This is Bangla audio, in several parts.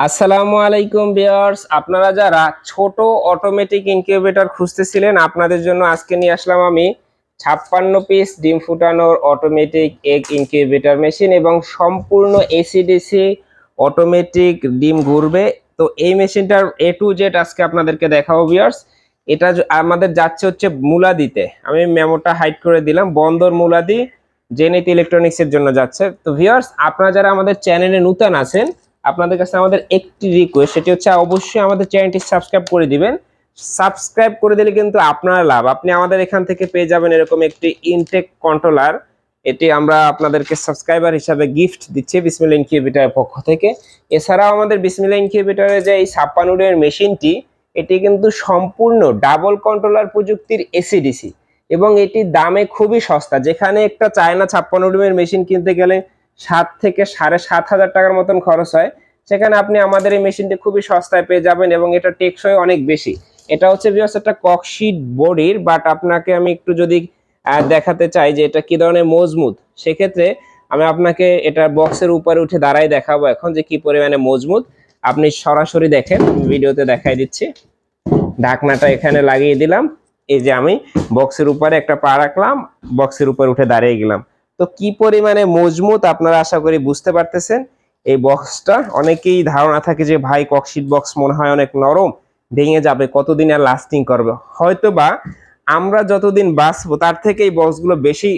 আসসালামু আলাইকুম বিয়ার্স আপনারা যারা ছোট অটোমেটিক ইনকিউবেটর খুঁজতেছিলেন, আপনাদের জন্য আজকে নিয়ে আসলাম আমি ছাপ্পান্ন পিস ডিম ফুটানোর অটোমেটিক এগ ইনকিউবেটর মেশিন এবং সম্পূর্ণ এসিডিসি অটোমেটিক ডিম ঘুরবে। তো এই মেশিনটার এ টু জেড আজকে আপনাদেরকে দেখাবো বিয়ার্স এটা আমাদের যাচ্ছে হচ্ছে মুলাদিতে আমি মেমোটা হাইড করে দিলাম। বন্দর মুলাদি জেনিত ইলেকট্রনিক্সের জন্য যাচ্ছে। তো ভিউয়ার্স, আপনারা যারা আমাদের চ্যানেলে নূতন আছেন আপনাদের কাছে আমাদের একটি রিকোয়েস্ট সেটি হচ্ছে অবশ্যই আমাদের চ্যানেলটি সাবস্ক্রাইব করে দিবেন। সাবস্ক্রাইব করে দিলে কিন্তু আপনার লাভ। আপনি আমাদের এখান থেকে পেয়ে যাবেন এরকম একটি ইনটেক কন্ট্রোলার এটি আমরা আপনাদেরকে সাবস্ক্রাইবার হিসাবে গিফট দিচ্ছি বিসমিল ইনকিউবেটারের পক্ষ থেকে। এছাড়াও আমাদের বিসমিল ইনকিউবেটারের যে এই ছাপ্পানুডের মেশিনটি, এটি কিন্তু সম্পূর্ণ ডাবল কন্ট্রোলার প্রযুক্তির এসিডিসি এবং এটি দামে খুবই সস্তা। যেখানে একটা চায়না ছাপ্পান্ন ডিমের মেশিন কিনতে গেলে সাত থেকে সাড়ে সাত হাজার টাকার মতন খরচ হয়। সেখানে আপনি আমাদের এই মেশিনটি খুবই সস্তায় পেয়ে যাবেন এবং এটা টেকসই অনেক বেশি। এটা হচ্ছে বিকজ একটা ককশিট বডির বাট আপনাকে আমি একটু যদি দেখাতে চাই যে এটা কি ধরনের মজবুত, সেক্ষেত্রে আমি আপনাকে এটা বক্সের উপরে উঠে দাঁড়াই দেখাবো এখন যে কি পরিমাণে মজবুত। আপনি সরাসরি দেখেন ভিডিওতে দেখাই দিচ্ছি। ঢাকনাটা এখানে লাগিয়ে দিলাম। এই যে আমি বক্সের উপরে একটা পা রাখলাম, বক্সের উপরে উঠে দাঁড়িয়ে গেলাম। তো কি পরিমাণে মজবুত আপনারা আশা করি বুঝতে পারতেছেন? এই বক্সটা অনেকেই ধারণা থাকে যে ভাই ককশিট বক্স মনে হয় অনেক নরম, ভেঙে যাবে, কতদিন আর লাস্টিং করবে? হয়তো বা আমরা যতদিন বাঁচবো, তার থেকে এই বক্সগুলো বেশি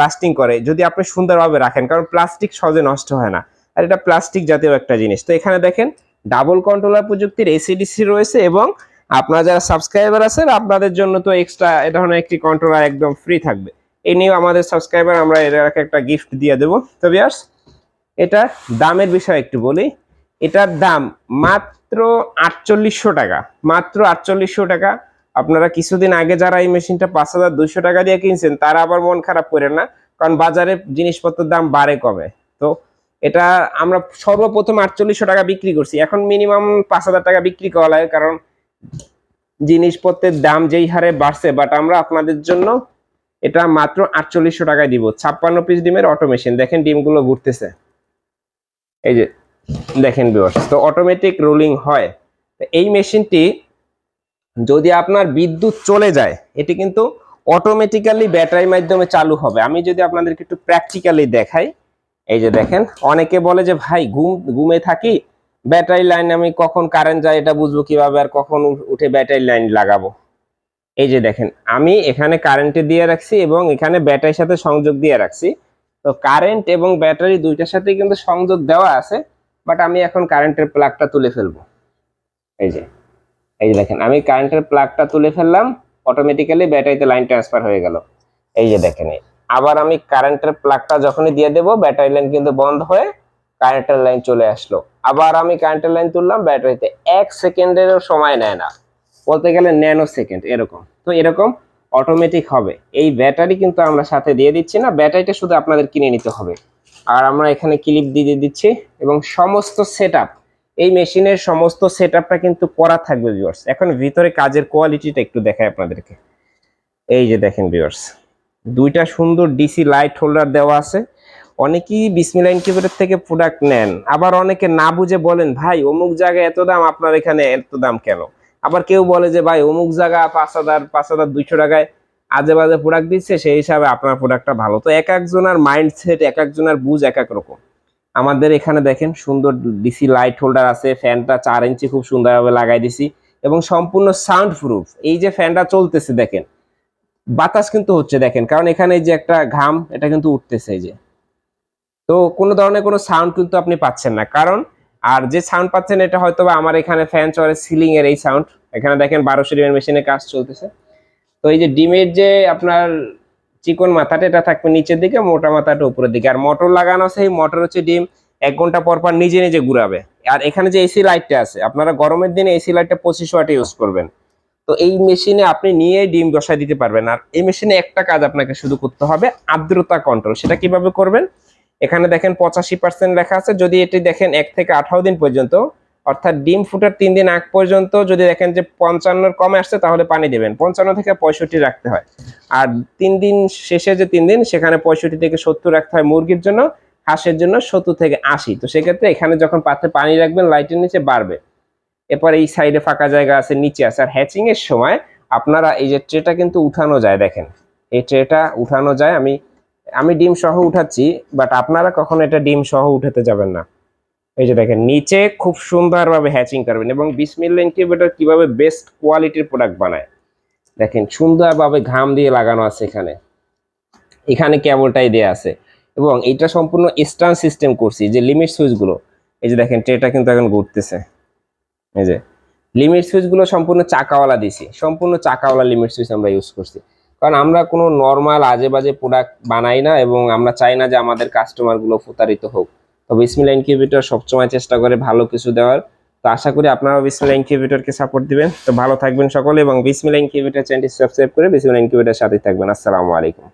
লাস্টিং করে। যদি আপনি সুন্দরভাবে রাখেন, কারণ প্লাস্টিক সহজে নষ্ট হয় না। আর এটা প্লাস্টিক জাতীয় একটা জিনিস। তো এখানে দেখেন ডাবল কন্ট্রোলার প্রযুক্তির এসিডিসি রয়েছে এবং আপনারা যারা সাবস্ক্রাইবার আছেন, আপনাদের জন্য তো এক্সট্রা এ ধরনের একটি কন্ট্রোলার একদম ফ্রি থাকবে। এই নিয়েও আমাদের সাবস্ক্রাইবার আমরা এর একটা গিফট দিয়ে দেবো। তো বিয়ার্স এটা দামের বিষয়ে একটু বলি। এটার দাম মাত্র আটচল্লিশশো টাকা। মাত্র আটচল্লিশশো টাকা। আপনারা কিছুদিন আগে যারা এই মেশিনটা পাঁচ হাজার দুইশো টাকা দিয়ে কিনছেন, তারা আবার মন খারাপ করেন না, কারণ বাজারে জিনিসপত্রের দাম বাড়ে কমে। তো এটা আমরা সর্বপ্রথম আটচল্লিশশো টাকা বিক্রি করছি। এখন মিনিমাম পাঁচ হাজার টাকা বিক্রি করা লাগে, কারণ জিনিসপত্রের দাম যেই হারে বাড়ছে বাট আমরা আপনাদের জন্য এটা মাত্র আটচল্লিশশো টাকায় দিব। ছাপ্পান্ন পিস ডিমের অটোমেশন দেখেন ডিমগুলো ঘুরতেছে। এই যে, দেখেন বিওর্স তো অটোমেটিক রোলিং হয়। এই মেশিনটি যদি আপনার বিদ্যুৎ চলে যায়, এটি কিন্তু অটোমেটিক্যালি ব্যাটারির মাধ্যমে চালু হবে। আমি যদি আপনাদেরকে একটু প্র্যাকটিক্যালি দেখাই, এই যে দেখেন, অনেকে বলে যে, ভাই, ঘুম, ঘুমে থাকি? ব্যাটারি লাইন আমি কখন কারেন্ট যায় এটা বুঝব কীভাবে? আর কখন উঠে ব্যাটারি লাইন লাগাবো? এই যে দেখেন, আমি এখানে কারেন্টে দিয়ে রাখছি এবং এখানে ব্যাটারির সাথে সংযোগ দিয়ে রাখছি। তো কারেন্ট এবং ব্যাটারি দুইটার সাথে কিন্তু সংযোগ দেওয়া আছে বাট আমি এখন কারেন্টের প্লাগটা তুলে ফেলব। এই যে এই যে দেখেন, আমি কারেন্টের প্লাগটা তুলে ফেললাম অটোমেটিক্যালি ব্যাটারিতে লাইন ট্রান্সফার হয়ে গেল। এই যে দেখেন, আবার আমি কারেন্টের প্লাগটা যখনই দিয়ে দেবো ব্যাটারি লাইন কিন্তু বন্ধ হয়ে কারেন্টের লাইন চলে আসলো। আবার আমি কারেন্টের লাইন তুললাম ব্যাটারিতে এক সেকেন্ডেরও সময় নেয় না। বলতে গেলে ন্যানো সেকেন্ড এরকম। তো এরকম অটোমেটিক হবে। এই ব্যাটারি কিন্তু আমরা সাথে দিয়ে দিচ্ছি না ব্যাটারিটা শুধু আপনাদের কিনে নিতে হবে। আর আমরা এখানে ক্লিপ দিয়ে দিচ্ছি এবং সমস্ত সেট এই মেশিনের সমস্ত সেট কিন্তু করা থাকবে ভিউয়ার্স এখন ভিতরে কাজের কোয়ালিটিটা একটু দেখায় আপনাদেরকে। এই যে দেখেন ভিউয়ার্স দুইটা সুন্দর ডিসি লাইট হোল্ডার দেওয়া আছে। অনেকেই বিসমিলা ইনকিউবেটর থেকে প্রোডাক্ট নেন। আবার অনেকে না বুঝে বলেন, ভাই, অমুক জায়গায় এত দাম, আপনার এখানে এত দাম কেন? আবার কেউ বলে যে, ভাই, অমুক জায়গা পাঁচ হাজার পাঁচ হাজার দুইশো টাকায় আজে বাজে প্রোডাক্ট দিচ্ছে, সেই হিসাবে আপনার প্রোডাক্টটা ভালো। তো এক একজনের মাইন্ডসেট এক একজনের বুঝ এক এক রকম। আমাদের এখানে দেখেন, সুন্দর ডিসি লাইট হোল্ডার আছে ফ্যানটা চার ইঞ্চি খুব সুন্দরভাবে লাগাই দিছি এবং সম্পূর্ণ সাউন্ড প্রুফ এই যে ফ্যানটা চলতেছে, দেখেন, বাতাস কিন্তু হচ্ছে, দেখেন, কারণ এখানে যে একটা ঘাম, এটা কিন্তু উঠতেছে এই যে। তো কোনো ধরনের কোনো সাউন্ড কিন্তু আপনি পাচ্ছেন না। কারণ আর যে সাউন্ড পাচ্ছেন, এটা হয়তো আমার এখানে ফ্যান চলে সিলিং এর এই সাউন্ড এখানে দেখেন বারোশো ডিমের মেশিনে কাজ চলতেছে। তো এই যে ডিমের যে আপনার চিকন মাথাটা, এটা থাকবে নিচের দিকে, মোটা মাথাটা উপরের দিকে। আর মোটর লাগানো এই মোটর হচ্ছে ডিম, এক ঘণ্টা পর পর নিজে নিজে ঘুরাবে। আর এখানে যে এসি লাইটটা আছে, আপনারা গরমের দিনে এসি লাইটটা পঁচিশ ওয়াটে ইউজ করবেন। তো এই মেশিনে আপনি নিয়ে ডিম বসায় দিতে পারবেন। আর এই মেশিনে একটা কাজ আপনাকে শুধু করতে হবে, আর্দ্রতা কন্ট্রোল সেটা কীভাবে করবেন? এখানে দেখেন পঁচাশি পার্সেন্ট লেখা আছে। যদি এটি দেখেন এক থেকে আঠারো দিন পর্যন্ত, অর্থাৎ ডিম ফুটার তিন দিন আগ পর্যন্ত যদি দেখেন যে পঞ্চান্নর কমে আসছে, তাহলে পানি দেবেন। পঞ্চান্ন থেকে পঁয়ষট্টি রাখতে হয়। আর তিন দিন শেষে যে তিন দিন, সেখানে পঁয়ষট্টি থেকে সত্তর রাখতে হয় মুরগির জন্য, হাঁসের জন্য সত্তর থেকে আশি। তো সেক্ষেত্রে এখানে যখন পাত্রে পানি রাখবেন, লাইটের নিচে বাড়বে। এরপর এই সাইডে ফাঁকা জায়গা আছে, নিচে আছে। আর হ্যাচিং এর সময় আপনারা এই যে ট্রেটা কিন্তু উঠানো যায়, দেখেন। এই ট্রেটা উঠানো যায়। আমি আমি ডিম সহ উঠাচ্ছি বাট আপনারা কখনো এটা ডিম সহ উঠাতে যাবেন না। এই যে দেখেন, নিচে খুব সুন্দরভাবে হ্যাচিং করবেন এবং বিসমিল্লা ইনকিউবেটর কীভাবে বেস্ট কোয়ালিটির প্রোডাক্ট বানায়। দেখেন, সুন্দরভাবে ঘাম দিয়ে লাগানো আছে এখানে। এখানে কেবলটাই দেয়া আছে। এবং এটা সম্পূর্ণ স্টান সিস্টেম করছি, যে লিমিট সুইচগুলো এই যে দেখেন ট্রেটা কিন্তু এখন ঘুরতেছে। এই যে লিমিট সুইচগুলো সম্পূর্ণ চাকাওয়ালা দিছি। সম্পূর্ণ চাকাওয়ালা লিমিট সুইচ আমরা ইউজ করছি। কারণ আমরা কোনো নর্মাল আজে বাজে প্রোডাক্ট বানাই না এবং আমরা চাই না যে আমাদের কাস্টমারগুলো প্রতারিত হোক। তো বিসমিল্লা ইনকিউবেটর সবসময় চেষ্টা করে ভালো কিছু দেওয়ার। তো আশা করি আপনারাও বিসমিল্লা ইনকিউবেটরকে সাপোর্ট দিবেন। তো ভালো থাকবেন সকলে এবং বিসমিল্লা ইনকিউবেটর চ্যানেলটি সাবস্ক্রাইব করে বিসমিল ইনকিউবেটর সাথে থাকবেন। আসসালামু আলাইকুম।